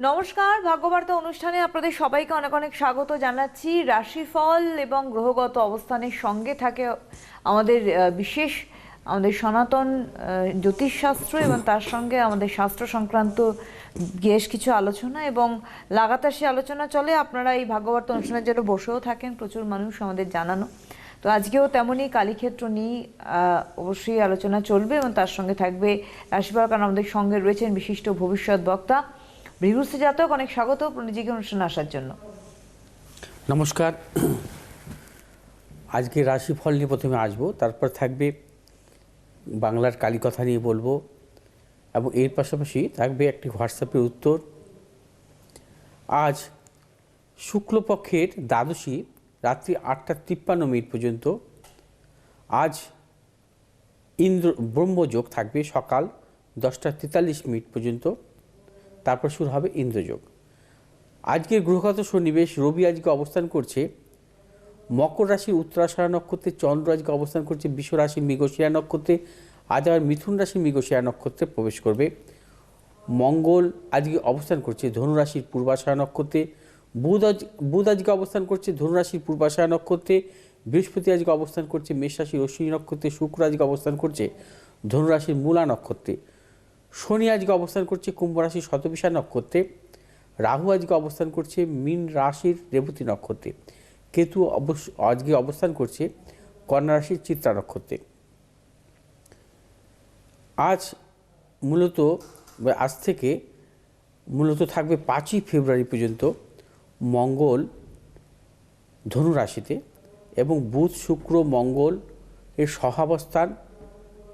নমস্কার, ভাগ্যবার্তা অনুষ্ঠানে আপনাদের সবাইকে অনেক অনেক স্বাগত জানাচ্ছি। রাশিফল এবং গ্রহগত অবস্থানের সঙ্গে থাকে আমাদের বিশেষ আমাদের সনাতন জ্যোতিষশাস্ত্র এবং তার সঙ্গে আমাদের শাস্ত্র সংক্রান্ত বেশ কিছু আলোচনা এবং লাগাতার সে আলোচনা চলে। আপনারা এই ভাগ্যবার্তা অনুষ্ঠানের জন্য বসেও থাকেন, প্রচুর মানুষ আমাদের জানানো। তো আজকেও তেমনই কালীক্ষেত্র নিয়ে অবশ্যই আলোচনা চলবে এবং তার সঙ্গে থাকবে রাশিফল কারণ আমাদের সঙ্গে রয়েছেন বিশিষ্ট ভবিষ্যৎ বক্তা ভৃগুস্থ জাতক, অনেক স্বাগত প্রণজিকে অনুষ্ঠানে আসার জন্য। নমস্কার। আজকে রাশিফল নিয়ে প্রথমে আসব, তারপর থাকবে বাংলার কালীকথা নিয়ে বলব, এবং এর পাশাপাশি থাকবে একটি হোয়াটসঅ্যাপের উত্তর। আজ শুক্লপক্ষের দ্বাদশী, রাত্রি আটটা তিপ্পান্ন মিনিট পর্যন্ত। আজ ইন্দ্র ব্রহ্মযোগ থাকবে সকাল দশটা তেতাল্লিশ মিনিট পর্যন্ত। তারপর শুরু হবে ইন্দ্রযোগ। আজকের গ্রহগত সন্নিবেশ রবি আজকে অবস্থান করছে, মকর রাশির উত্তরাষাঢ়া নক্ষত্রে, চন্দ্র আজকে অবস্থান করছে বিশ্ব রাশি মৃগশিরা নক্ষত্রে, আজ আবার মিথুন রাশি মৃগশিরা নক্ষত্রে প্রবেশ করবে। মঙ্গল আজকে অবস্থান করছে ধনুরাশির পূর্বাষাঢ়া নক্ষত্রে, বুধ আজ, বুধ আজকে অবস্থান করছে ধনুরাশির পূর্বাষাঢ়া নক্ষত্রে, বৃহস্পতি আজকে অবস্থান করছে মেষ রাশির অশ্বিনী নক্ষত্রে, শুক্র আজকে অবস্থান করছে ধনুরাশির মূলা নক্ষত্রে। শনি আজকে অবস্থান করছে কুম্ভ রাশির শতবিশা নক্ষত্রে। রাহু আজকে অবস্থান করছে মীন রাশির রেবতী নক্ষত্রে। কেতু অবশ্য আজকে অবস্থান করছে কন্যা রাশির চিত্রা নক্ষত্রে। আজ মূলত, আজ থেকে মূলত থাকবে পাঁচই ফেব্রুয়ারি পর্যন্ত মঙ্গল ধনু রাশিতে এবং বুধ, শুক্র, মঙ্গল এর সহাবস্থান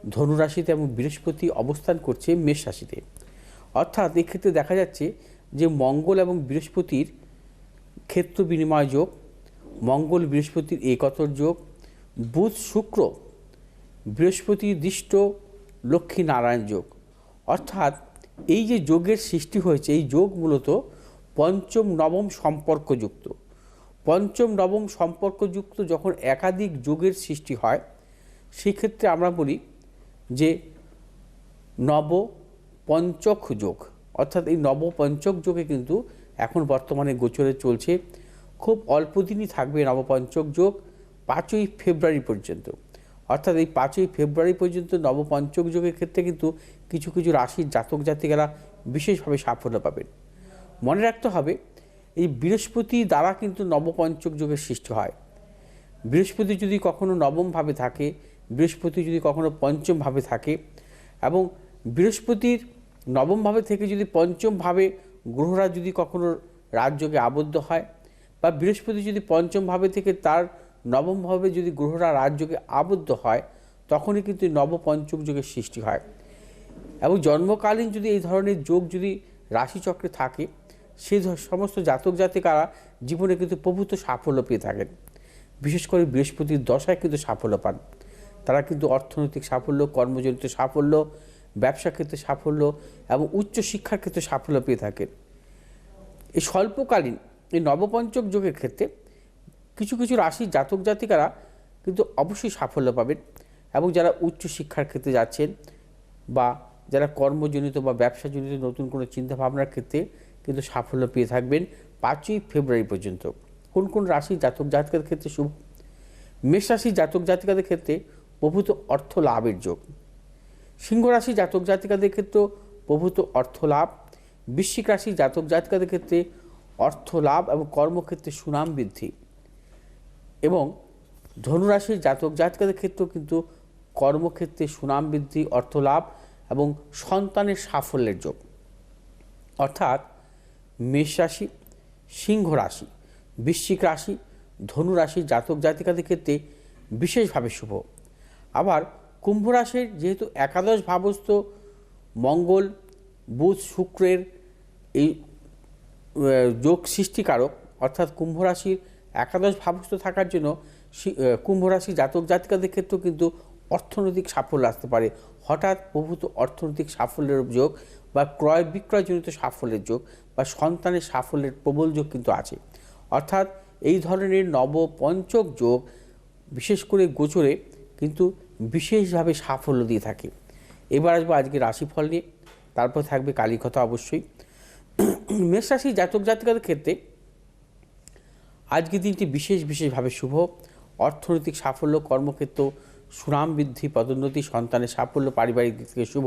ধনুরাশিতে এবং বৃহস্পতি অবস্থান করছে মেষ রাশিতে। অর্থাৎ এক্ষেত্রে দেখা যাচ্ছে যে মঙ্গল এবং বৃহস্পতির ক্ষেত্র বিনিময় যোগ, মঙ্গল বৃহস্পতির একতর যোগ, বুধ শুক্র বৃহস্পতি দৃষ্ট লক্ষ্মী নারায়ণ যোগ। অর্থাৎ এই যে যোগের সৃষ্টি হয়েছে, এই যোগ মূলত পঞ্চম, নবম সম্পর্কযুক্ত। পঞ্চম, নবম সম্পর্কযুক্ত যখন একাধিক যোগের সৃষ্টি হয়, সেক্ষেত্রে আমরা বলি যে নব পঞ্চক যোগ, অর্থাৎ এই নব পঞ্চক যোগে কিন্তু এখন বর্তমানে গোচরে চলছে। খুব অল্প দিনই থাকবে নবপঞ্চক যোগ, পাঁচই ফেব্রুয়ারি পর্যন্ত। অর্থাৎ এই পাঁচই ফেব্রুয়ারি পর্যন্ত নবপঞ্চক যোগের ক্ষেত্রে কিন্তু কিছু কিছু রাশির জাতক জাতিকারা বিশেষভাবে সাফল্য পাবেন। মনে রাখতে হবে, এই বৃহস্পতি দ্বারা কিন্তু নবপঞ্চক যোগের সৃষ্টি হয়। বৃহস্পতি যদি কখনো নবমভাবে থাকে বৃহস্পতি যদি কখনো পঞ্চমভাবে থাকে এবং বৃহস্পতির নবমভাবে থেকে যদি পঞ্চমভাবে গ্রহরা যদি কখনো রাজযোগে আবদ্ধ হয় বা বৃহস্পতি যদি পঞ্চমভাবে থেকে তার নবমভাবে যদি গ্রহরা রাজযোগে আবদ্ধ হয়, তখনই কিন্তু নবপঞ্চক যোগের সৃষ্টি হয়। এবং জন্মকালীন যদি এই ধরনের যোগ যদি রাশিচক্রে থাকে, সে সমস্ত জাতক জাতিকারা জীবনে কিন্তু প্রভূত সাফল্য পেয়ে থাকেন। বিশেষ করে বৃহস্পতির দশায় কিন্তু সাফল্য পান। তারা কিন্তু অর্থনৈতিক সাফল্য, কর্মজনিত সাফল্য ব্যবসা ক্ষেত্রে সাফল্য এবং উচ্চ শিক্ষার ক্ষেত্রে সাফল্য পেয়ে থাকেন। এই স্বল্পকালীন, এই নবপঞ্চক যোগের ক্ষেত্রে কিছু কিছু রাশির জাতক জাতিকারা কিন্তু অবশ্যই সাফল্য পাবেন এবং যারা উচ্চ শিক্ষার ক্ষেত্রে যাচ্ছেন বা যারা কর্মজনিত বা ব্যবসাজনিত নতুন কোনো চিন্তাভাবনার ক্ষেত্রে কিন্তু সাফল্য পেয়ে থাকবেন পাঁচই ফেব্রুয়ারি পর্যন্ত। কোন কোন রাশি জাতক জাতিকাদের ক্ষেত্রে শুভ? মেষ রাশির জাতক জাতিকাদের ক্ষেত্রে প্রভূত অর্থ লাভের যোগ। সিংহ রাশি জাতক জাতিকাদের ক্ষেত্রে প্রভূত অর্থ লাভ। বৃশ্চিক রাশি জাতক জাতিকাদের ক্ষেত্রে অর্থ লাভ এবং কর্মক্ষেত্রে সুনাম বৃদ্ধি। এবং ধনুরাশির জাতক জাতিকাদের ক্ষেত্রেও কিন্তু কর্মক্ষেত্রে সুনাম বৃদ্ধি, অর্থ লাভ এবং সন্তানের সাফল্যের যোগ। অর্থাৎ মেষ রাশি, সিংহ রাশি, বৃশ্চিক রাশি ধনু রাশির জাতক জাতিকাদের ক্ষেত্রে বিশেষভাবে শুভ। আবার কুম্ভ রাশির যেহেতু একাদশ ভাবস্থ, মঙ্গল, বুধ, শুক্রের এই যোগ সৃষ্টিকারক, অর্থাৎ কুম্ভ রাশির একাদশ ভাবস্থ থাকার জন্য কুম্ভ রাশি জাতক জাতিকাদের ক্ষেত্রেও কিন্তু অর্থনৈতিক সাফল্য আসতে পারে। হঠাৎ প্রভূত অর্থনৈতিক সাফল্যের যোগ বা ক্রয় বিক্রয়জনিত সাফল্যের যোগ বা সন্তানের সাফল্যের প্রবল যোগ কিন্তু আছে। অর্থাৎ এই ধরনের নব পঞ্চক যোগ বিশেষ করে গোচরে কিন্তু বিশেষভাবে সাফল্য দিয়ে থাকে। এবার আসব আজকে রাশিফল নিয়ে, তারপর থাকবে কালীকথা অবশ্যই। মেষ রাশি জাতক জাতিকাদের ক্ষেত্রে আজকের দিনটি বিশেষ বিশেষভাবে শুভ। অর্থনৈতিক সাফল্য, কর্মক্ষেত্র, সুনাম বৃদ্ধি, পদোন্নতি, সন্তানের সাফল্য, পারিবারিক দিক থেকে শুভ।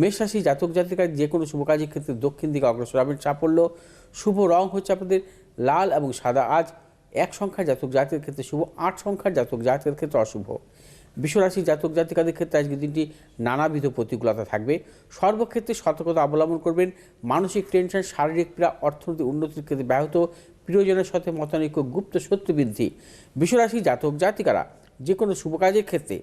মেষ রাশি জাতক জাতিকার যে কোনো শুভ কাজের ক্ষেত্রে দক্ষিণ দিকে অগ্রসর হবেন সাফল্য। শুভ রং হচ্ছে আপনাদের লাল এবং সাদা। আজ এক সংখ্যার জাতক জাতির ক্ষেত্রে শুভ, আট সংখ্যার জাতক জাতির ক্ষেত্রে অশুভ। বিশ্বরাশি জাতক জাতিকাদের ক্ষেত্রে আজকের দিনটি নানাবিধ প্রতিকূলতা থাকবে। সর্বক্ষেত্রে সতর্কতা অবলম্বন করবেন। মানসিক টেনশন, শারীরিক পীড়া অর্থনৈতিক উন্নতির ক্ষেত্রে ব্যাহত। প্রিয়জনের সাথে মতানৈক্য, গুপ্ত সত্য বৃদ্ধি বিশ্বরাশি জাতক জাতিকারা যে কোনো শুভ কাজের ক্ষেত্রে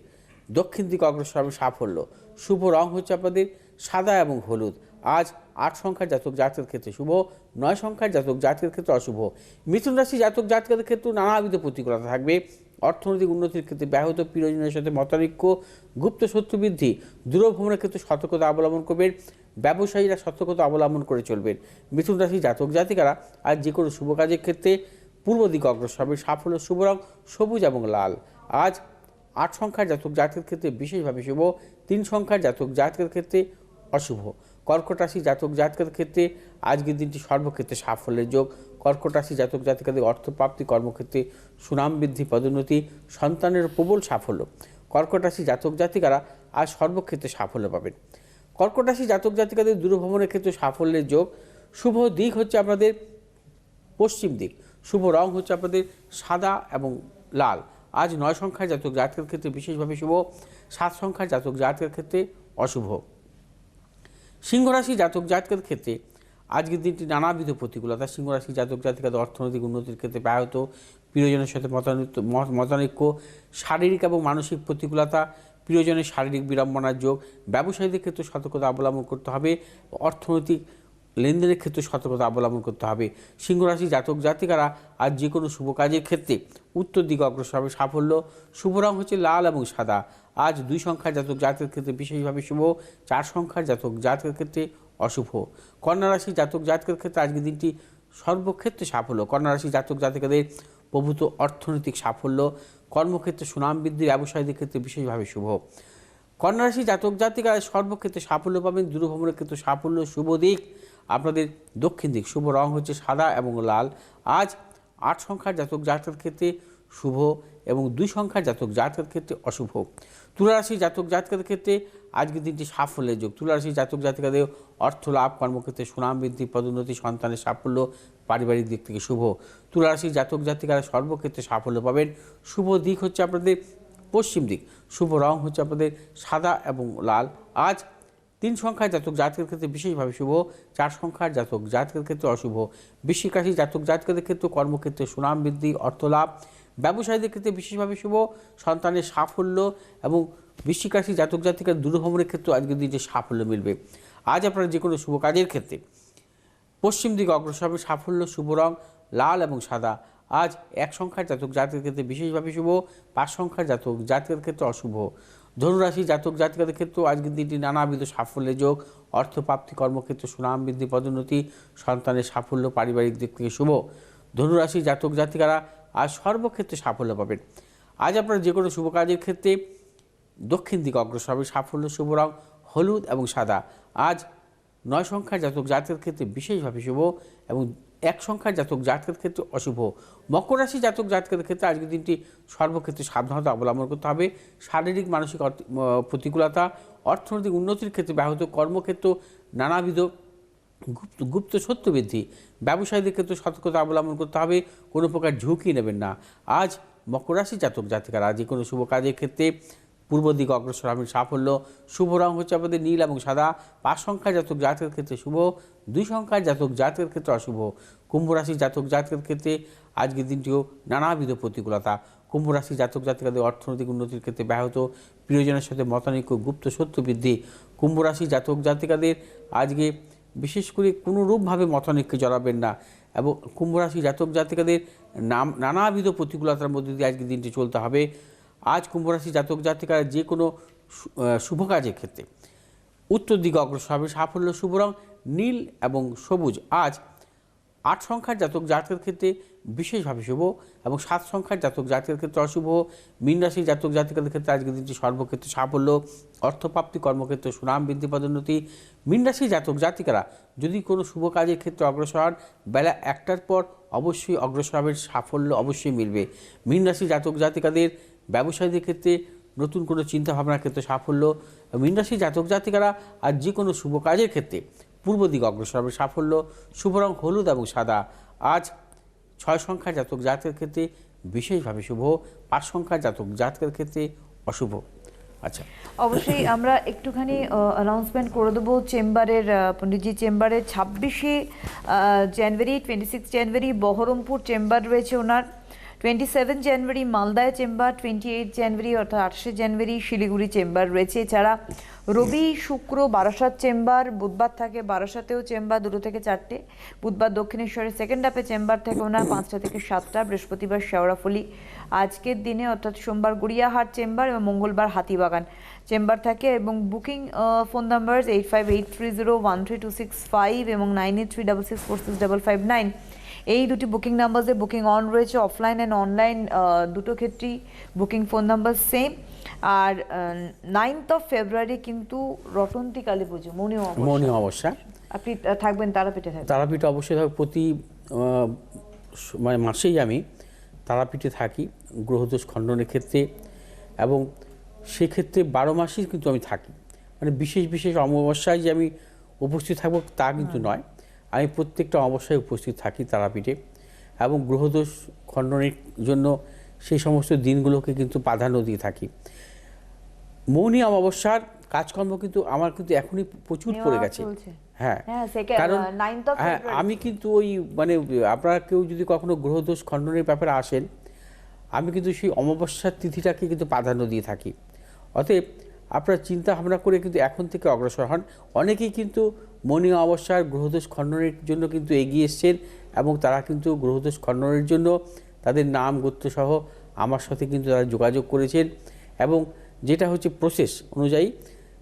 দক্ষিণ দিকে অগ্রসর হবে সাফল্য। শুভ রং হচ্ছে আপনাদের সাদা এবং হলুদ। আজ আট সংখ্যার জাতক জাতকের ক্ষেত্রে শুভ, নয় সংখ্যার জাতক জাতকের ক্ষেত্রে অশুভ। মিথুন রাশি জাতক জাতকের ক্ষেত্রে নানাবিধ প্রতিকূলতা থাকবে। অর্থনৈতিক উন্নতির ক্ষেত্রে ব্যাহত প্রিয়জনের সাথে মতানৈক্য, গুপ্ত শত্রু বৃদ্ধি দূরভ্রমণের ক্ষেত্রে সতর্কতা অবলম্বন করবেন, ব্যবসায়ীরা সতর্কতা অবলম্বন করে চলবেন। মিথুন রাশি জাতক, জাতিকারা আজ যে কোনো শুভ কাজের ক্ষেত্রে পূর্ব দিকে অগ্রসর হবে। সাফল্য, শুভ রং, সবুজ এবং লাল। আজ আট সংখ্যার জাতক, জাতকের ক্ষেত্রে বিশেষভাবে শুভ। তিন সংখ্যার জাতক, জাতকের ক্ষেত্রে অশুভ। কর্কট রাশি জাতক, জাতকের ক্ষেত্রে আজকের দিনটি সর্বক্ষেত্রে সাফল্যের যোগ। কর্কট রাশি জাতক জাতিকাদের অর্থপ্রাপ্তি, কর্মক্ষেত্রে সুনাম বৃদ্ধি, পদোন্নতি, সন্তানের প্রবল সাফল্য। কর্কট রাশি জাতক জাতিকারা আজ সর্বক্ষেত্রে সাফল্য পাবেন। কর্কট রাশি জাতক জাতিকাদের দূরভ্রমণের ক্ষেত্রে সাফল্যের যোগ। শুভ দিক হচ্ছে আপনাদের পশ্চিম দিক। শুভ রং হচ্ছে আপনাদের সাদা এবং লাল। আজ নয় সংখ্যার জাতক জাতকের ক্ষেত্রে বিশেষভাবে শুভ, সাত সংখ্যার জাতক জাতকের ক্ষেত্রে অশুভ। সিংহরাশি জাতক জাতকের ক্ষেত্রে আজকের দিনটি নানাবিধ প্রতিকূলতা। সিংহরাশি জাতক জাতিকাদের অর্থনৈতিক উন্নতির ক্ষেত্রে ব্যাহত। প্রিয়জনের সাথে মতানৈক্য, শারীরিক এবং মানসিক প্রতিকূলতা, প্রিয়জনের শারীরিক বিড়ম্বনার যোগ, ব্যবসায়ীদের ক্ষেত্রে সতর্কতা অবলম্বন করতে হবে, অর্থনৈতিক লেনদেনের ক্ষেত্রে সতর্কতা অবলম্বন করতে হবে। সিংহরাশি জাতক জাতিকারা আজ যে কোনো শুভ কাজের ক্ষেত্রে উত্তর দিকে অগ্রসর হবে সাফল্য, শুভ রং হচ্ছে লাল এবং সাদা। আজ দুই সংখ্যার জাতক জাতকের ক্ষেত্রে বিশেষভাবে শুভ, চার সংখ্যার জাতক জাতকের ক্ষেত্রে অশুভ। কন্যা রাশি জাতক জাতকের ক্ষেত্রে আজকের দিনটি সর্বক্ষেত্রে সাফল্য। কন্যা রাশি জাতক জাতিকাদের প্রভূত অর্থনৈতিক সাফল্য, কর্মক্ষেত্রে সুনাম বৃদ্ধি, ব্যবসায়ীদের ক্ষেত্রে বিশেষভাবে শুভ। কন্যা রাশি জাতক জাতিকারা সর্বক্ষেত্রে সাফল্য পাবেন, দূরভ্রমণের ক্ষেত্রে সাফল্য, শুভ দিক। আপনাদের দক্ষিণ দিক, শুভ রং হচ্ছে সাদা এবং লাল। আজ আট সংখ্যার জাতক জাতকের ক্ষেত্রে শুভ এবং দুই সংখ্যার জাতক জাতকের ক্ষেত্রে অশুভ। তুলারাশি জাতক জাতকের ক্ষেত্রে আজকের দিনটি সাফল্যের যোগ। তুলারাশি জাতক জাতিকাদের অর্থ লাভ, কর্মক্ষেত্রে সুনাম বৃদ্ধি, পদোন্নতি, সন্তানের সাফল্য পারিবারিক দিক থেকে শুভ। তুলারাশি জাতক জাতিকারা সর্বক্ষেত্রে সাফল্য পাবেন। শুভ দিক হচ্ছে আপনাদের পশ্চিম দিক। শুভ রং হচ্ছে আপনাদের সাদা এবং লাল। আজ তিন সংখ্যার জাতক জাতকের ক্ষেত্রে বিশেষভাবে শুভ, চার সংখ্যার জাতক জাতকের ক্ষেত্রে অশুভ। বৃশ্চিক রাশি জাতক জাতকের ক্ষেত্রে কর্মক্ষেত্রে সুনাম বৃদ্ধি অর্থলাভ ব্যবসায়ীদের ক্ষেত্রে বিশেষভাবে শুভ, সন্তানের সাফল্য এবং বৃশ্চিক রাশি জাতক জাতিকার দূরভ্রমণের ক্ষেত্রে আজকের দিনে সাফল্য মিলবে। আজ আপনারা যে কোনো শুভ কাজের ক্ষেত্রে পশ্চিম দিকে অগ্রসর হবে সাফল্য, শুভ রং, লাল এবং সাদা। আজ এক সংখ্যার জাতক জাতকের ক্ষেত্রে বিশেষভাবে শুভ, পাঁচ সংখ্যার জাতক জাতকের ক্ষেত্রে অশুভ। ধনুরাশি জাতক জাতিকাদের ক্ষেত্রেও আজকের দিনটি নানাবিধ সাফল্যের যোগ, অর্থপ্রাপ্তি, কর্মক্ষেত্রে, সুনাম বৃদ্ধি, পদোন্নতি, সন্তানের সাফল্য, পারিবারিক দিক থেকে শুভ। ধনুরাশি জাতক জাতিকারা আজ সর্বক্ষেত্রে সাফল্য পাবেন। আজ আপনারা যে কোনো শুভ কাজের ক্ষেত্রে দক্ষিণ দিকে অগ্রসর হবে সাফল্য, শুভ রং, হলুদ এবং সাদা। আজ নয় সংখ্যার জাতক জাতকের ক্ষেত্রে বিশেষভাবে শুভ এবং এক সংখ্যার জাতক জাতকের ক্ষেত্রে অশুভ। মকর রাশি জাতক জাতকের ক্ষেত্রে আজকের দিনটি সর্বক্ষেত্রে সাবধানতা অবলম্বন করতে হবে। শারীরিক, মানসিক প্রতিকূলতা, অর্থনৈতিক উন্নতির ক্ষেত্রে ব্যাহত কর্মক্ষেত্র, নানাবিধ গুপ্ত গুপ্ত সত্য বৃদ্ধি ব্যবসায়ীদের ক্ষেত্রে সতর্কতা অবলম্বন করতে হবে, কোনো প্রকার ঝুঁকি নেবেন না। আজ মকর রাশি জাতক জাতিকারা যে কোনো শুভ কাজের ক্ষেত্রে পূর্ব দিকে অগ্রসর হবেন সাফল্য, শুভ রং হচ্ছে আমাদের নীল এবং সাদা। পাঁচ সংখ্যার জাতক জাতকের ক্ষেত্রে শুভ, দুই সংখ্যার জাতক জাতকের ক্ষেত্রে অশুভ। কুম্ভ রাশি জাতক জাতকের ক্ষেত্রে আজকের দিনটিও নানাবিধ প্রতিকূলতা। কুম্ভ রাশি জাতক জাতিকাদের অর্থনৈতিক উন্নতির ক্ষেত্রে ব্যাহত। প্রিয়জনের সাথে মতানৈক্য, গুপ্ত সত্য বৃদ্ধি। কুম্ভ রাশি জাতক জাতিকাদের আজকে বিশেষ করে কোনোরূপভাবে মতানৈক্যে জড়াবেন না এবং কুম্ভ রাশি জাতক জাতিকাদের নাম, নানাবিধ প্রতিকূলতার মধ্যে দিয়ে আজকে দিনটি চলতে হবে। আজ কুম্ভ রাশি জাতক জাতিকারা যে কোনো শুভ কাজের ক্ষেত্রে। উত্তর দিকে অগ্রসর হবে সাফল্য শুভ রং, নীল এবং সবুজ। আজ আট সংখ্যার জাতক জাতকের ক্ষেত্রে বিশেষভাবে শুভ এবং সাত সংখ্যার জাতক জাতকের ক্ষেত্রে অশুভ। মীন রাশির জাতক জাতিকাদের ক্ষেত্রে আজকের দিনটি সর্বক্ষেত্রে সাফল্য, অর্থপ্রাপ্তি, কর্মক্ষেত্রে সুনাম বৃদ্ধি, পদোন্নতি। মীন রাশির জাতক জাতিকারা যদি কোনো শুভ কাজের ক্ষেত্রে অগ্রসর হন, বেলা একটার পর অবশ্যই অগ্রসর হবেন, সাফল্য অবশ্যই মিলবে। মীন জাতক জাতিকাদের ব্যবসায়ীদের ক্ষেত্রে নতুন কোনো চিন্তা ভাবনার ক্ষেত্রে সাফল্য মীন রাশির জাতক জাতিকারা আর যে কোনো শুভ কাজের ক্ষেত্রে পূর্ব দিকে অগ্রসর হবে সাফল্য, শুভ রং হলুদ এবং সাদা। আজ ছয় সংখ্যা জাতক জাতকের ক্ষেত্রে বিশেষভাবে শুভ, পাঁচ সংখ্যার জাতক জাতকের ক্ষেত্রে অশুভ। আচ্ছা। অবশ্যই আমরা একটুখানি অ্যানাউন্সমেন্ট করে দেবো চেম্বারের পণ্ডিতজি চেম্বারের ছাব্বিশে জানুয়ারি twenty six January, Baharampur chamber রয়েছে ওনার। টোয়েন্টি সেভেন জানুয়ারি মালদায় চেম্বার টোয়েন্টি এইট জানুয়ারি অর্থাৎ আঠাশে জানুয়ারি শিলিগুড়ি চেম্বার রয়েছে। এছাড়া রবি শুক্র বারাসাত চেম্বার বুধবার থাকে বারাসাতেও চেম্বার দুটো থেকে চারটে। বুধবার দক্ষিণেশ্বরের সেকেন্ড হাফে চেম্বার থেকে ওনার পাঁচটা থেকে সাতটা বৃহস্পতিবার শেওড়াফুলি। আজকের দিনে অর্থাৎ সোমবার গড়িয়াহাট চেম্বার এবং মঙ্গলবার হাতিবাগান চেম্বার থাকে এবং booking phone number eight five eight three zero one three two six five এবং nine eight three double six four six double five nine এই দুটি বুকিং নাম্বারে বুকিং অন রয়েছে অফলাইন অ্যান্ড অনলাইন দুটো ক্ষেত্রেই বুকিং ফোন নাম্বার সেম আর ninth of February কিন্তু রটন্তী কালী পুজো মনে মৌনী আপনি থাকবেন তারাপীঠে থাকবেন। তারাপীঠ অবশ্যই থাকবে প্রতি মানে মাসেই আমি তারাপীঠে থাকি গ্রহদোষ খণ্ডনের ক্ষেত্রে। এবং সেক্ষেত্রে বারো মাসেই কিন্তু আমি থাকি। মানে বিশেষ বিশেষ অমাবস্যায় যে আমি উপস্থিত থাকব তা কিন্তু নয়। আমি প্রত্যেকটা অমাবস্যায় উপস্থিত থাকি তারাপীঠে এবং গ্রহদোষ খণ্ডনের জন্য সেই সমস্ত দিনগুলোকে কিন্তু প্রাধান্য দিয়ে থাকি। মৌনী অমাবস্যার কাজকর্ম কিন্তু আমার কিন্তু এখনই প্রচুর পড়ে গেছে। হ্যাঁ হ্যাঁ, কারণ uh, 9th of হ্যাঁ আমি কিন্তু ওই মানে আপনারা কেউ যদি কখনো গ্রহদোষ খণ্ডনের ব্যাপারে আসেন আমি কিন্তু সেই অমাবস্যার তিথিটাকে কিন্তু প্রাধান্য দিয়ে থাকি। অতএব আপনারা চিন্তা ভাবনা করে কিন্তু এখন থেকে অগ্রসর হন। অনেকেই কিন্তু মনি অমাবস্যার গ্রহদোষ খণ্ডনের জন্য কিন্তু এগিয়ে এসছেন এবং তারা কিন্তু গ্রহদোষ খণ্ডনের জন্য তাদের নাম গোত্র সহ আমার সাথে কিন্তু তারা যোগাযোগ করেছেন এবং যেটা হচ্ছে প্রসেস অনুযায়ী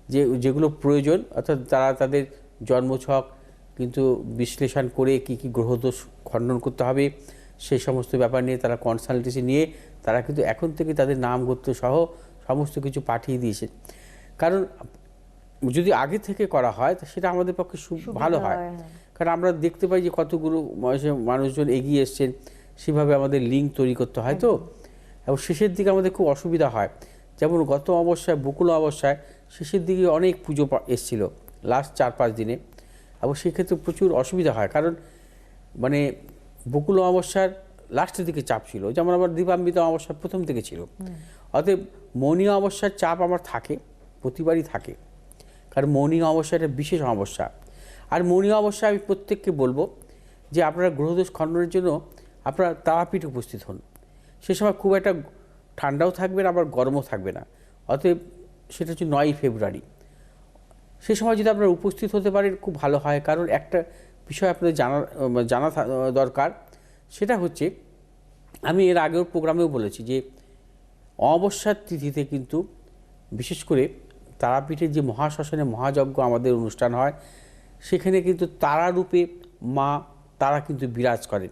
যে, যেগুলো প্রয়োজন, অর্থাৎ তারা তাদের জন্মছক কিন্তু বিশ্লেষণ করে কি কি গ্রহদোষ খণ্ডন করতে হবে, সেই সমস্ত ব্যাপার নিয়ে তারা কনসালটেন্সি নিয়ে তারা কিন্তু এখন থেকে তাদের নাম গোত্র সহ সমস্ত কিছু পাঠিয়ে দিয়েছে কারণ যদি আগে থেকে করা হয় তা সেটা আমাদের পক্ষে সু- ভালো হয়। হয়, হ্যাঁ। কারণ আমরা দেখতে পাই যে কতগুলো মানুষ- মানুষজন এগিয়ে এসছেন সেভাবে আমাদের লিঙ্ক তৈরি করতে হয় তো? এবং শেষের দিকে আমাদের খুব অসুবিধা হয়। যেমন গত অবস্যায় বকুল অবস্যায় শেষের দিকে অনেক পুজো এসছিল লাস্ট চার পাঁচ দিনে। এবং সেক্ষেত্রে প্রচুর অসুবিধা হয়। কারণ মানে বকুল অমাবস্যার লাস্টের দিকে চাপ ছিল। যেমন আমার দীপান্বিত অমাবস্যার প্রথম থেকে ছিল। অতএব মৌনী অমাবস্যার চাপ আমার থাকে প্রতিবারই থাকে। কারণ মৌনী অমাবস্যা একটা বিশেষ অমাবস্যা। আর মৌনী অমাবস্যা আমি প্রত্যেককে বলব যে আপনারা গ্রহদোষ খণ্ডনের জন্য আপনারা তারাপীঠ উপস্থিত হন। সে সময় খুব একটা ঠান্ডাও থাকবে না, আবার গরমও থাকবে না। অতএব সেটা হচ্ছে নয়ই ফেব্রুয়ারি। সে সময় যদি আপনারা উপস্থিত হতে পারেন, খুব ভালো হয়। কারণ একটা বিষয় আপনাদের জানা জানা দরকার, সেটা হচ্ছে আমি এর আগেও প্রোগ্রামেও বলেছি যে অমাবস্যার তিথিতে কিন্তু বিশেষ করে তারাপীঠের যে মহাশ্মশানে মহাযজ্ঞ আমাদের অনুষ্ঠান হয় সেখানে কিন্তু তারারূপে মা তারা কিন্তু বিরাজ করেন।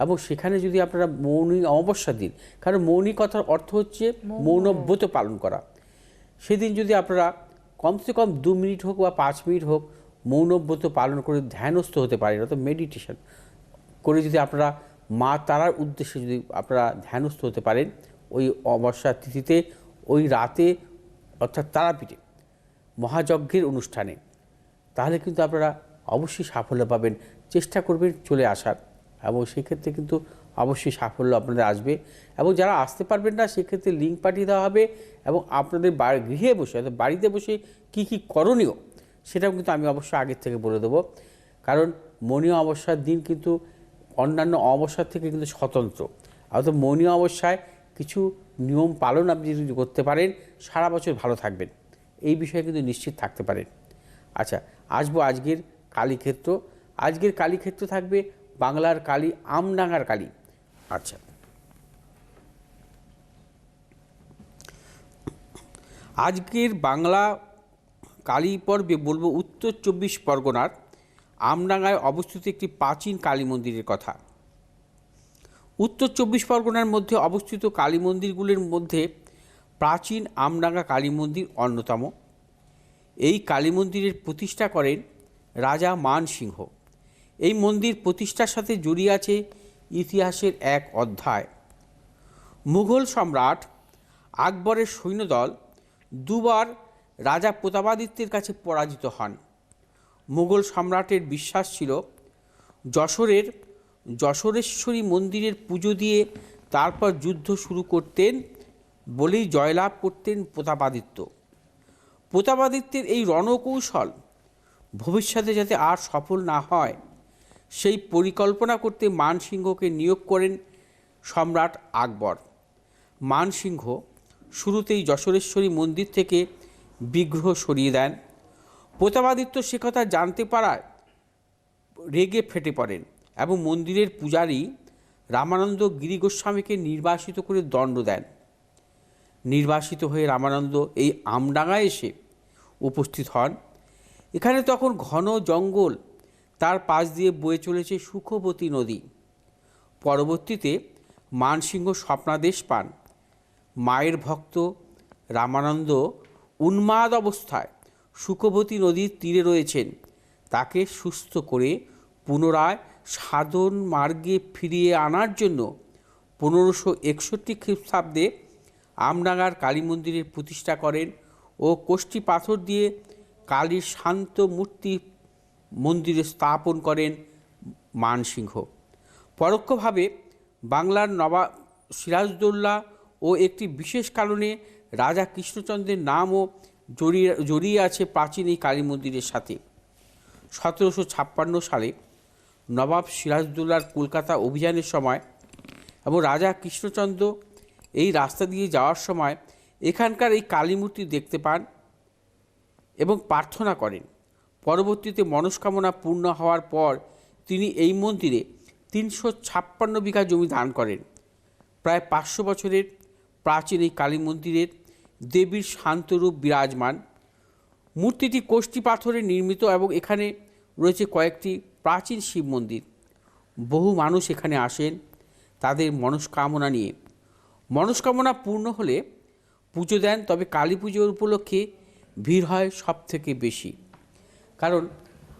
এবং সেখানে যদি আপনারা মৌনী অমাবস্যা দিন কারণ মৌনী কথার অর্থ হচ্ছে মৌনব্রত পালন করা। সেদিন যদি আপনারা কমসে কম দু মিনিট হোক বা পাঁচ মিনিট হোক মৌনব্রত পালন করে ধ্যানস্থ হতে পারেন অর্থাৎ মেডিটেশন করে যদি আপনারা মা তারার উদ্দেশ্যে যদি আপনারা ধ্যানস্থ হতে পারেন ওই অমাবস্যার তিথিতে ওই রাতে অর্থাৎ তারাপীঠে, মহাযজ্ঞের অনুষ্ঠানে, তাহলে কিন্তু আপনারা অবশ্যই সাফল্য পাবেন, চেষ্টা করবেন চলে আসার। এবং সেক্ষেত্রে কিন্তু অবশ্যই সাফল্য আপনাদের আসবে। এবং যারা আসতে পারবেন না, সেক্ষেত্রে লিঙ্ক পাঠিয়ে দেওয়া হবে এবং আপনাদের গৃহে বসে, অর্থাৎ বাড়িতে বসে কি কি করণীয়, সেটাও কিন্তু আমি অবশ্যই আগের থেকে বলে দেবো। কারণ মনীয় অমাবস্যার দিন কিন্তু অন্যান্য অমাবস্যার থেকে কিন্তু স্বতন্ত্র। অর্থাৎ মনীয় অমাবস্যায় কিছু নিয়ম পালন আপনি যদি করতে পারেন, সারা বছর ভালো থাকবেন। এই বিষয়ে কিন্তু নিশ্চিত থাকতে পারেন। আচ্ছা আসব আজকের কালীক্ষেত্র। আজকের কালীক্ষেত্র থাকবে বাংলার কালী, আমডাঙ্গার কালী। আচ্ছা। আজকের বাংলা কালী পর্বে বলব উত্তর চব্বিশ পরগনার আমডাঙ্গায় অবস্থিত একটি প্রাচীন কালী মন্দিরের কথা। উত্তর চব্বিশ পরগনার মধ্যে অবস্থিত কালী মন্দিরগুলির মধ্যে প্রাচীন আমডাঙ্গা কালী মন্দির অন্যতম। এই কালী মন্দিরের প্রতিষ্ঠা করেন রাজা মান সিংহ। এই মন্দির প্রতিষ্ঠার সাথে জড়িয়ে আছে ইতিহাসের এক অধ্যায়। মুঘল সম্রাট আকবরের সৈন্যদল দুবার রাজা প্রতাপাদিত্যের কাছে পরাজিত হন। মুঘল সম্রাটের বিশ্বাস ছিল যশোরের যশোরেশ্বরী মন্দিরের পুজো দিয়ে তারপর যুদ্ধ শুরু করতেন বলেই জয়লাভ করতেন প্রতাপাদিত্য। প্রতাপাদিত্যের এই রণকৌশল ভবিষ্যতে যাতে আর সফল না হয়, সেই পরিকল্পনা করতে মানসিংহকে নিয়োগ করেন সম্রাট আকবর। মানসিংহ শুরুতেই যশোরেশ্বরী মন্দির থেকে বিগ্রহ সরিয়ে দেন। প্রতাপাদিত্য সে কথা জানতে পারায় রেগে ফেটে পড়েন। এবং মন্দিরের পূজারী রামানন্দ গিরি গোস্বামীকে নির্বাসিত করে দণ্ড দেন। নির্বাসিত হয়ে রামানন্দ এই আমডাঙ্গায় এসে উপস্থিত হন। এখানে তখন ঘন জঙ্গল, তার পাশ দিয়ে বয়ে চলেছে সুখবতী নদী। পরবর্তীতে মানসিংহ স্বপ্নাদেশ পান। মায়ের ভক্ত রামানন্দ উন্মাদ অবস্থায় সুখবতী নদীর তীরে রয়েছেন। তাকে সুস্থ করে পুনরায় সাধন মার্গে ফিরিয়ে আনার জন্য পনেরোশো একষট্টি খ্রিস্টাব্দে আমডাঙ্গার কালী মন্দিরের প্রতিষ্ঠা করেন ও কোষ্ঠী পাথর দিয়ে কালীর শান্ত মূর্তি মন্দিরে স্থাপন করেন মানসিংহ। পরোক্ষভাবে বাংলার নবাব সিরাজদৌল্লা ও একটি বিশেষ কারণে রাজা কৃষ্ণচন্দ্রের নামও জড়িয়ে জড়িয়ে আছে প্রাচীন এই কালী মন্দিরের সাথে। সতেরোশো ছাপ্পান্ন সালে নবাব সিরাজদৌল্লার কলকাতা অভিযানের সময় এবং রাজা কৃষ্ণচন্দ্র এই রাস্তা দিয়ে যাওয়ার সময় এখানকার এই কালী মূর্তি দেখতে পান এবং প্রার্থনা করেন। পরবর্তীতে মনস্কামনা পূর্ণ হওয়ার পর তিনি এই মন্দিরে তিনশো ছাপ্পান্ন বিঘা জমি দান করেন। প্রায় পাঁচশো বছরের প্রাচীন এই কালী মন্দিরের দেবীর শান্তরূপ বিরাজমান। মূর্তিটি কোষ্ঠী পাথরে নির্মিত এবং এখানে রয়েছে কয়েকটি প্রাচীন শিব মন্দির। বহু মানুষ এখানে আসেন তাদের মনস্কামনা নিয়ে। মনস্কামনা পূর্ণ হলে পুজো দেন তবে কালী পুজোর উপলক্ষে ভিড় হয় সব থেকে বেশি। কারণ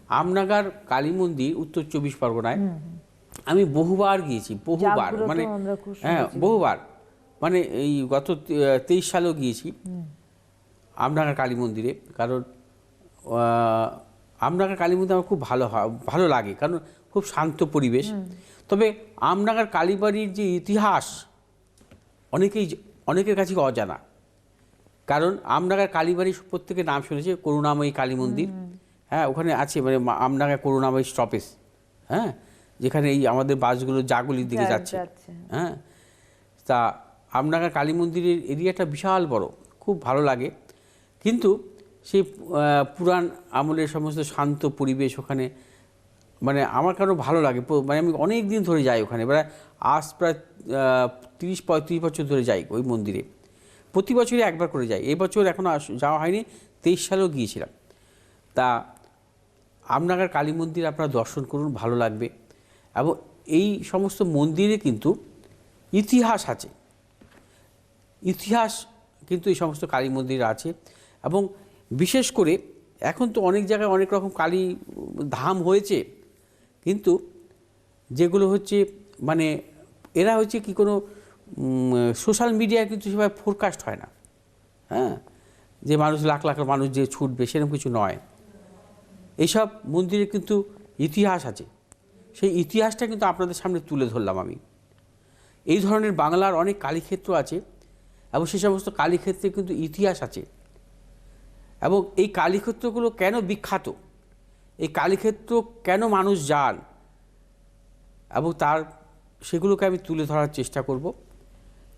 আমনাগার কালী মন্দির উত্তর চব্বিশ পরগনায়। আমি বহুবার গিয়েছি বহুবার। মানে হ্যাঁ বহুবার। মানে এই গত তেইশ সালেও গিয়েছি। আমনাগার কালী মন্দিরে। কারণ আমডাঙ্গা কালী মন্দির আমার খুব ভালো হয় ভালো লাগে কারণ খুব শান্ত পরিবেশ। তবে আমডাঙ্গার কালীবাড়ির যে ইতিহাস অনেকেই অনেকের কাছে অজানা। কারণ আমডাঙ্গার কালীবাড়ি প্রত্যেকের নাম শুনেছে করুণাময়ী কালী মন্দির হ্যাঁ ওখানে আছে মানে আমডাঙ্গা করুণাময়ী স্টপেজ। হ্যাঁ যেখানে এই আমাদের বাসগুলো জাগুলির দিকে যাচ্ছে। যাচ্ছে, হ্যাঁ তা আমডাঙ্গা কালী মন্দিরের এরিয়াটা বিশাল বড় খুব ভালো লাগে। কিন্তু সেই পুরাণ আমলের সমস্ত শান্ত পরিবেশ ওখানে মানে আমার কারও ভালো লাগে। মানে আমি অনেক দিন ধরে যাই ওখানে, প্রায় আজ প্রায় তিরিশ পঁয়ত্রিশ বছর ধরে যাই ওই মন্দিরে। প্রতি বছরই একবার করে যাই। এবছর বছর এখনও যাওয়া হয়নি, তেইশ সালেও গিয়েছিলাম। তা আমনাগার কালী মন্দির আপনারা দর্শন করুন, ভালো লাগবে। এবং এই সমস্ত মন্দিরে কিন্তু ইতিহাস আছে। ইতিহাস কিন্তু এই সমস্ত কালী মন্দির আছে। এবং বিশেষ করে এখন তো অনেক জায়গায় অনেক রকম কালী ধাম হয়েছে, কিন্তু যেগুলো হচ্ছে মানে এরা হচ্ছে কি কোনো সোশ্যাল মিডিয়ায় কিন্তু সেভাবে ফোরকাস্ট হয় না। হ্যাঁ? যে মানুষ লাখ লাখ মানুষ যে ছুটবে সেরকম কিছু নয়। এইসব মন্দিরে কিন্তু ইতিহাস আছে। সেই ইতিহাসটা কিন্তু আপনাদের সামনে তুলে ধরলাম আমি। এই ধরনের বাংলার অনেক কালীক্ষেত্র আছে এবং সে সমস্ত কালীক্ষেত্রে কিন্তু ইতিহাস আছে। এবং এই কালীক্ষেত্রগুলো কেন বিখ্যাত? এই কালীক্ষেত্র কেন মানুষ যান? এবং তার, সেগুলোকে আমি তুলে ধরার চেষ্টা করব।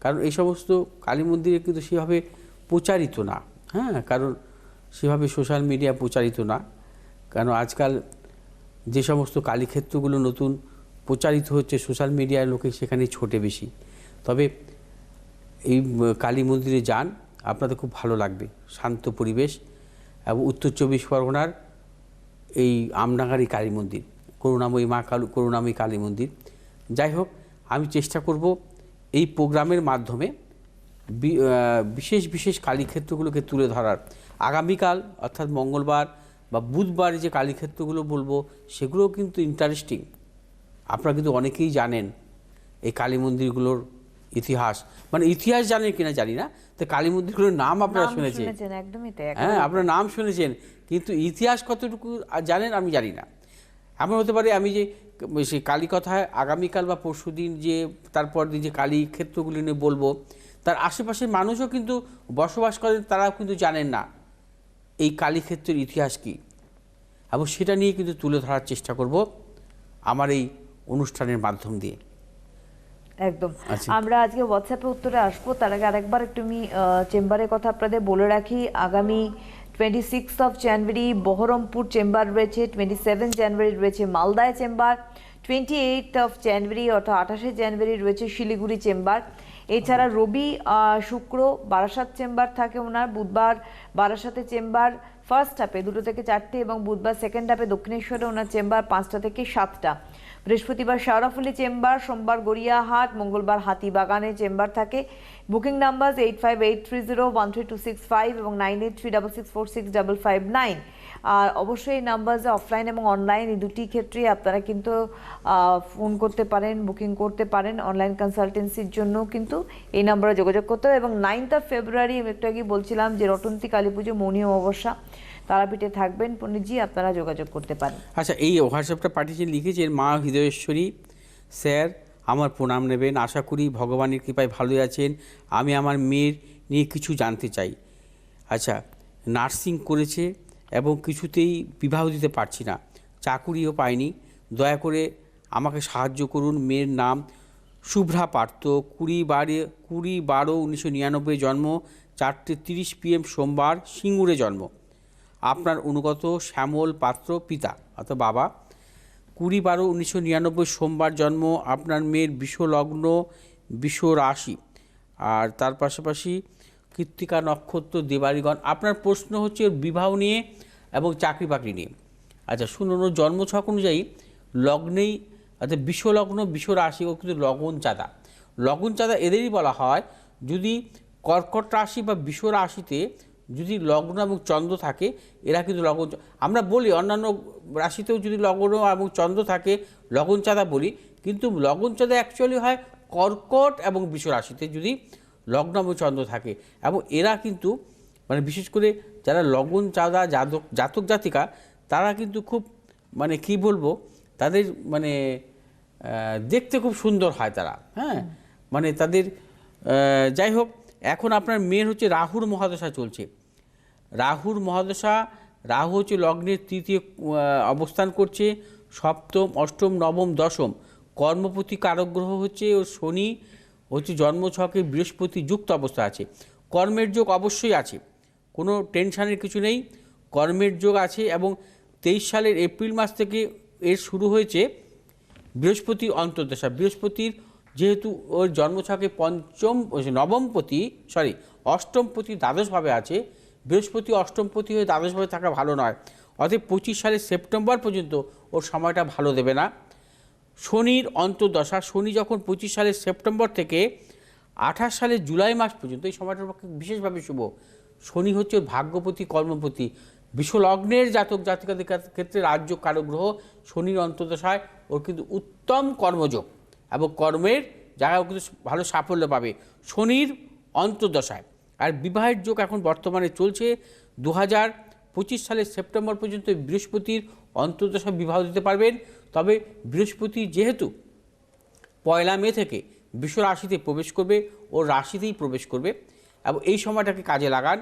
কারণ এই সমস্ত কালী মন্দিরে কিন্তু সেভাবে প্রচারিত না। হ্যাঁ কারণ সেভাবে সোশ্যাল মিডিয়া প্রচারিত না। কারণ আজকাল যে সমস্ত কালীক্ষেত্রগুলো নতুন প্রচারিত হচ্ছে, সোশ্যাল মিডিয়ায় লোকে সেখানে ছোটে বেশি। তবে এই কালী মন্দিরে যান, আপনাদের খুব ভালো লাগবে। শান্ত পরিবেশ। এবং উত্তর চব্বিশ পরগনার এই আমডাঙ্গারি কালী মন্দির, করুণাময়ী মা কালু, করুণাময়ী কালী মন্দির। যাই হোক, আমি চেষ্টা করব এই প্রোগ্রামের মাধ্যমে বিশেষ বিশেষ কালীক্ষেত্রগুলোকে তুলে ধরার। আগামীকাল, অর্থাৎ মঙ্গলবার বা বুধবার যে কালীক্ষেত্রগুলো বলব, সেগুলোও কিন্তু ইন্টারেস্টিং আপনারা কিন্তু অনেকেই জানেন, এই কালী মন্দিরগুলোর ইতিহাস। মানে ইতিহাস জানেন কিনা জানি না তো কালী মন্দিরগুলোর নাম আপনারা শুনেছেন। শুনেছেন একদমই তাই হ্যাঁ আপনার নাম শুনেছেন কিন্তু ইতিহাস কতটুকু জানেন আমি জানি না। এমন হতে পারে আমি যে সেই কালী কথায় আগামীকাল বা পরশুদিন যে তারপর দিন যে কালী ক্ষেত্রগুলি নিয়ে বলব তার আশেপাশের মানুষও কিন্তু বসবাস করেন তারাও কিন্তু জানেন না এই কালী ক্ষেত্রের ইতিহাস কী। এবং সেটা নিয়ে কিন্তু তুলে ধরার চেষ্টা করব আমার এই অনুষ্ঠানের মাধ্যম দিয়ে। একদম। আচ্ছা। আমরা আজকে হোয়াটসঅ্যাপে উত্তরে আসব। তার আগে আরেকবার একটু আমি চেম্বারের কথা আপনাদের বলে রাখি। আগামী twenty six of January Baharampur chamber রয়েছে টোয়েন্টি সেভেন জানুয়ারি রয়েছে মালদায় chamber twenty eight of January অর্থাৎ আঠাশে জানুয়ারি রয়েছে শিলিগুড়ি চেম্বার। এছাড়া রবি শুক্র বারাসাত চেম্বার থাকে ওনার বুধবার বারাসাতে চেম্বার ফার্স্ট হাফে দুটো থেকে চারটে এবং বুধবার সেকেন্ড হাফে দক্ষিণেশ্বরে ওনার চেম্বার পাঁচটা থেকে সাতটা। বৃহস্পতিবার শাওরাফুলি চেম্বার, সোমবার গড়িয়াহাট, মঙ্গলবার হাতিবাগানে চেম্বার থাকে। Booking number eight five eight three zero one three two six five এবং nine eight three double six four six double five nine আর অবশ্যই এই নাম্বারে অফলাইন এবং অনলাইন এই দুটি ক্ষেত্রেই আপনারা কিন্তু ফোন করতে পারেন বুকিং করতে পারেন অনলাইন কনসালটেন্সির জন্য কিন্তু এই নাম্বারে যোগাযোগ করতে হবে। এবং নাইনথ অফ ফেব্রুয়ারি একটু আগে বলছিলাম যে রটন্তী কালী পুজো মৌনী অমাবস্যা, তারাপীঠে থাকবেন পণ্ডিতজি আপনারা যোগাযোগ করতে পারেন। আচ্ছা এই হোয়াটসঅ্যাপটা পাঠিয়েছেন, লিখেছেন মা হৃদয়েশ্বরী স্যার, আমার প্রণাম নেবেন, আশা করি ভগবানের কৃপায় ভালোই আছেন, আমি আমার মেয়ের নিয়ে কিছু জানতে চাই। আচ্ছা নার্সিং করেছে এবং কিছুতেই বিবাহ দিতে পারছি না। চাকুরিও পাইনি। দয়া করে আমাকে সাহায্য করুন। মেয়ের নাম শুভ্রা পার্থ। কুড়ি বারে, কুড়ি বারো উনিশশো নিরানব্বই জন্ম, চারটে তিরিশ পিএম সোমবার, সিঙ্গুরে জন্ম। আপনার অনুগত শ্যামল পাত্র পিতা অর্থাৎ বাবা। কুড়ি বারো উনিশশো নিরানব্বই সোমবার জন্ম, আপনার মেয়ের বিশ্বলগ্ন বিশ্ব রাশি আর তার পাশাপাশি কৃত্তিকা নক্ষত্র দেবারিগণ, আপনার প্রশ্ন হচ্ছে বিবাহ নিয়ে এবং চাকরি বাকরি নিয়ে। আচ্ছা শুনুন জন্মছক অনুযায়ী লগ্নেই অর্থাৎ বিশ্বলগ্ন বিশ্ব রাশি ও কিন্তু লগন চাঁদা লগন চাঁদা এদেরই বলা হয়, যদি কর্কট রাশি বা বিশ্ব রাশিতে যদি লগ্ন এবং চন্দ্র থাকে, এরা কিন্তু লগন, আমরা বলি অন্যান্য রাশিতেও যদি লগ্ন এবং চন্দ্র থাকে লগন চাঁদা বলি, কিন্তু লগন চাঁদা অ্যাকচুয়ালি হয় কর্কট এবং বিশ্ব রাশিতে যদি লগ্ন এবং চন্দ্র থাকে। এবং এরা কিন্তু মানে বিশেষ করে যারা লগন চাঁদা জাতক জাতক জাতিকা, তারা কিন্তু খুব মানে কি বলব, তাদের মানে দেখতে খুব সুন্দর হয় তারা হ্যাঁ? মানে তাদের যাই হোক, এখন আপনার মেয়ের হচ্ছে রাহুর মহাদশা চলছে। রাহুর মহাদশা, রাহু হচ্ছে লগ্নের তৃতীয় অবস্থান করছে, সপ্তম, অষ্টম, নবম, দশম। কর্মপতি কারক গ্রহ হচ্ছে ও শনি হচ্ছে জন্মছকে বৃহস্পতি যুক্ত অবস্থা আছে। কর্মের যোগ অবশ্যই আছে। কোনো টেনশানের কিছু নেই। কর্মের যোগ আছে এবং তেইশ সালের এপ্রিল মাস থেকে এর শুরু হয়েছে বৃহস্পতির অন্তর্দশা। বৃহস্পতির যেহেতু ওর জন্মছকে পঞ্চম নবমপতি সরি অষ্টমপতি দ্বাদশভাবে আছে। বৃহস্পতি অষ্টমপতি হয়ে দ্বাদশভাবে থাকা ভালো নয়। অতএব পঁচিশ সালের সেপ্টেম্বর পর্যন্ত ওর সময়টা ভালো দেবে না। শনির অন্তর্দশা, শনি যখন পঁচিশ সালের সেপ্টেম্বর থেকে আঠাশ সালের জুলাই মাস পর্যন্ত, এই সময়টার পক্ষে বিশেষভাবে শুভ। শনি হচ্ছে ভাগ্যপতি, কর্মপতি। বিশ্বলগ্নের জাতক, জাতিকাদের ক্ষেত্রে রাজ্য কারগ্রহ, শনির অন্তর্দশায় ওর কিন্তু উত্তম কর্মযোগ এবং কর্মের জায়গায় ও কিন্তু ভালো সাফল্য পাবে শনির অন্তর্দশায়। আর বিবাহের যোগ এখন বর্তমানে চলছে দু হাজার পঁচিশ সালের সেপ্টেম্বর পর্যন্ত বৃহস্পতির অন্তর্দশা বিবাহ দিতে পারবেন। তবে বৃহস্পতি যেহেতু পয়লা মে থেকে বিশ্ব রাশিতে প্রবেশ করবে ও রাশিতেই প্রবেশ করবে এবং এই সময়টাকে কাজে লাগান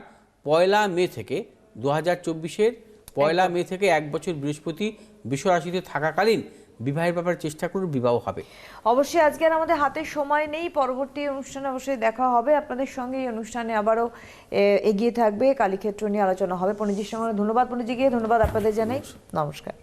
পয়লা মে থেকে দু হাজার চব্বিশের পয়লা মে থেকে এক বছর বৃহস্পতি বিশ্ব রাশিতে থাকাকালীন বিবাহের ব্যাপারে চেষ্টা করুন বিবাহ হবে। অবশ্যই আজকে আর আমাদের হাতে সময় নেই পরবর্তী অনুষ্ঠানে অবশ্যই দেখা হবে। আপনাদের সঙ্গে এই অনুষ্ঠানে আবারও এগিয়ে থাকবে কালীক্ষেত্র নিয়ে আলোচনা হবে। পণ্ডিতজির সঙ্গে ধন্যবাদ পণ্ডিতজিকে ধন্যবাদ আপনাদের জানাই। নমস্কার।